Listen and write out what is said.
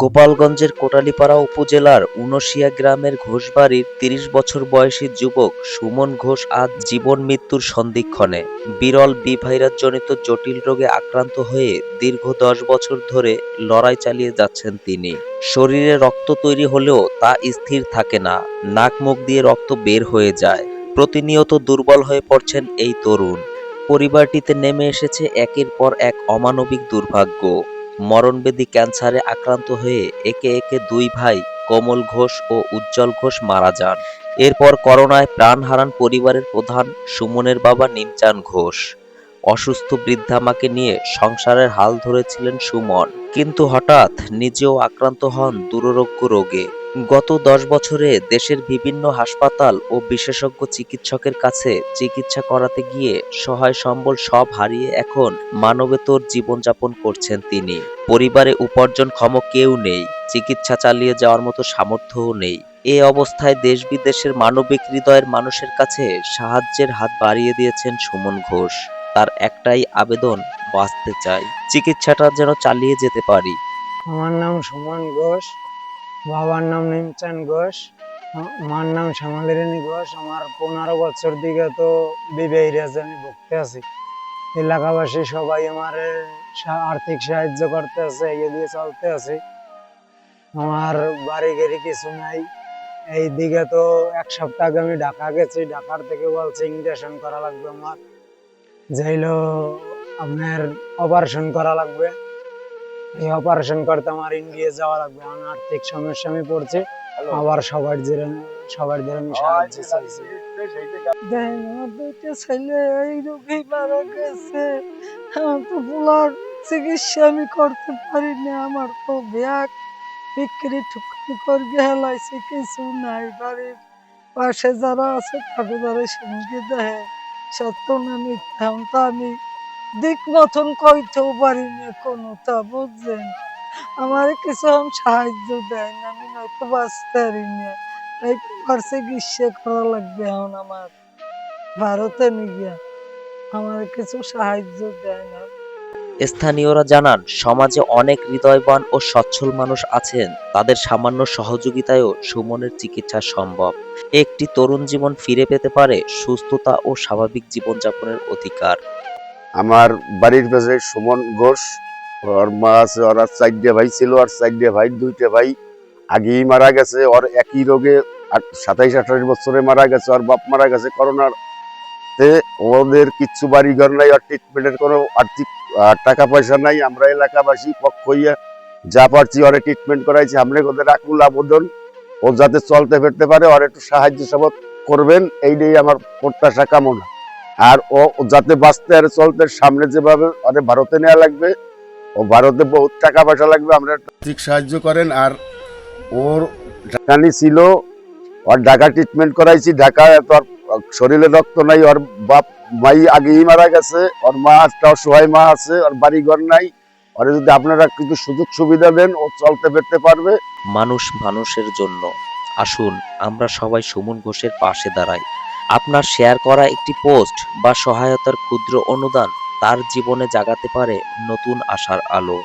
গোপালগঞ্জের কোটালীপাড়া উপজেলার উনশিয়া গ্রামের ঘোষবাড়ির তিরিশ বছর বয়সী যুবক সুমন ঘোষ আজ জীবন মৃত্যুর সন্ধিক্ষণে। বিরল বি ভাইরাসজনিত জটিল রোগে আক্রান্ত হয়ে দীর্ঘ দশ বছর ধরে লড়াই চালিয়ে যাচ্ছেন তিনি। শরীরে রক্ত তৈরি হলেও তা স্থির থাকে না, নাক মুখ দিয়ে রক্ত বের হয়ে যায়। প্রতিনিয়ত দুর্বল হয়ে পড়ছেন এই তরুণ। পরিবারটিতে নেমে এসেছে একের পর এক অমানবিক দুর্ভাগ্য। মরণবেদী ক্যান্সারে আক্রান্ত হয়ে একে একে দুই ভাই কমল ঘোষ ও উজ্জ্বল ঘোষ মারা যান। এরপর করোনায় প্রাণ হারান পরিবারের প্রধান সুমনের বাবা নিমচান ঘোষ। অসুস্থ বৃদ্ধা মাকে নিয়ে সংসারের হাল ধরেছিলেন সুমন। কিন্তু হঠাৎ নিজেও আক্রান্ত হন দুরারোগ্য রোগে। গত দশ বছরে দেশের বিভিন্ন হাসপাতাল ও বিশেষজ্ঞ চিকিৎসকের কাছে চিকিৎসা করাতে গিয়ে সহায় সম্বল সব হারিয়ে এখন মানবেতর জীবনযাপন করছেন তিনি। পরিবারে উপার্জনক্ষম কেউ নেই, চিকিৎসা চালিয়ে যাওয়ার মতো সামর্থ্যও নেই। এ অবস্থায় দেশ বিদেশের মানবিক হৃদয়ের মানুষের কাছে সাহায্যের হাত বাড়িয়ে দিয়েছেন সুমন ঘোষ। তার একটাই আবেদন, বাঁচতে চাই। চিকিৎসাটা যেন চালিয়ে যেতে পারি। আমার নাম সুমন ঘোষ। বাবার নাম নিমচান ঘোষ। আ- মার নাম শ্যামালিনী ঘোষ। আমার পনেরো বছর দিকে তো বিবাহী আছে আমি ভুগতে আছি। এলাকাবাসী সবাই আমার আর্থিক সাহায্য করতে আছে, এগিয়ে দিয়ে চলতে আছে। আমার বাড়ি গেড়ি কিছু নাই। এই দিকে তো এক সপ্তাহ আগে আমি ঢাকা গেছি। ঢাকার থেকে বলছে ইঞ্জেকশন করা লাগবে আমার। যাইলো আপনার অপারেশন করা লাগবে। এই অপারেশন করতে আমার ইন্ডিয়া যাওয়া লাগবে আমার আর্থিক সমস্যা আমি পড়ছি। আবার সবার জেরে সবার জেরে আমি সাহায্য চাইছি। আমার দুইটা ছেলে এই রোগী মারা গেছে। আমার তো পোলার চিকিৎসা আমি করতে পারি না আমার তো ব্যাগ বিক্রি করে কিছু নাই বাড়ির পাশে যারা আছে তাদের সঙ্গে দেয়। সত্য না মিথ্যা আমি দিক মতন কইতেও পারি না কোনো তা বুঝছেন আমার কিছু সাহায্য দেয় না, আমি নয়তো বাঁচতে পারি না। এই তোমার চিকিৎসা করা লাগবে এখন আমার। ভারতে নিয়ে আমার কিছু সাহায্য দেয় না। স্থানীয়রা জানান, সমাজে অনেক হৃদয়বান ও সচ্ছল মানুষ আছেন। তাদের সামান্য সহযোগিতায়ও সুমনের চিকিৎসা সম্ভব। একটি তরুণ জীবন ফিরে পেতে পারে সুস্থতা ও স্বাভাবিক জীবনযাপনের অধিকার। আমার বাড়ির পাশে সুমন ঘোষ, ওর মা আছে, ওরা চারটে ভাই ছিল, আর চারটে ভাই, দুইটা ভাই। আগেই মারা গেছে, ওর একই রোগে সাতাইশ, আঠাশ বছরে মারা গেছে, ওর বাপ মারা গেছে করোনার তে ওদের কিচ্ছু বাড়ি ঘর নাই আর ট্রিটমেন্টের কোনো আর্থিক টাকা পয়সা নাই। আমরা এলাকাবাসী পক্ষ হইয়া যা পারছি ওরে ট্রিটমেন্ট করাইছি। আমরা ওদের আকুল আবেদন। ও যাতে চলতে ফিরতে পারে, ওর একটু সাহায্য সবত করবেন। এইটাই আমার প্রত্যাশা, কামনা। আর ও যাতে বাঁচতে আর চলতে সামনে যেভাবে ওরে ভারতে নেওয়া লাগবে, ও ভারতে বহুত টাকা পয়সা লাগবে, আমরা ঠিক সাহায্য করেন। আর ওর ঢাকানি ছিল, ওর ঢাকা ট্রিটমেন্ট করাইছি ঢাকা তো আর শরীরে রক্ত নাই, ওর বাপ মাই আগেই মারা গেছে, ওর মা একটা অসহায় মা আছে, ওর বাড়ি ঘর নাই। ওরে যদি আপনারা কিছু সুযোগ সুবিধা দেন, ও চলতে ফিরতে পারবে। মানুষ মানুষের জন্য। আসুন, আমরা সবাই সুমন ঘোষের পাশে দাঁড়াই। আপনার শেয়ার করা একটি পোস্ট বা সহায়তার ক্ষুদ্র অনুদান তার জীবনে জাগাতে পারে নতুন আশার আলো।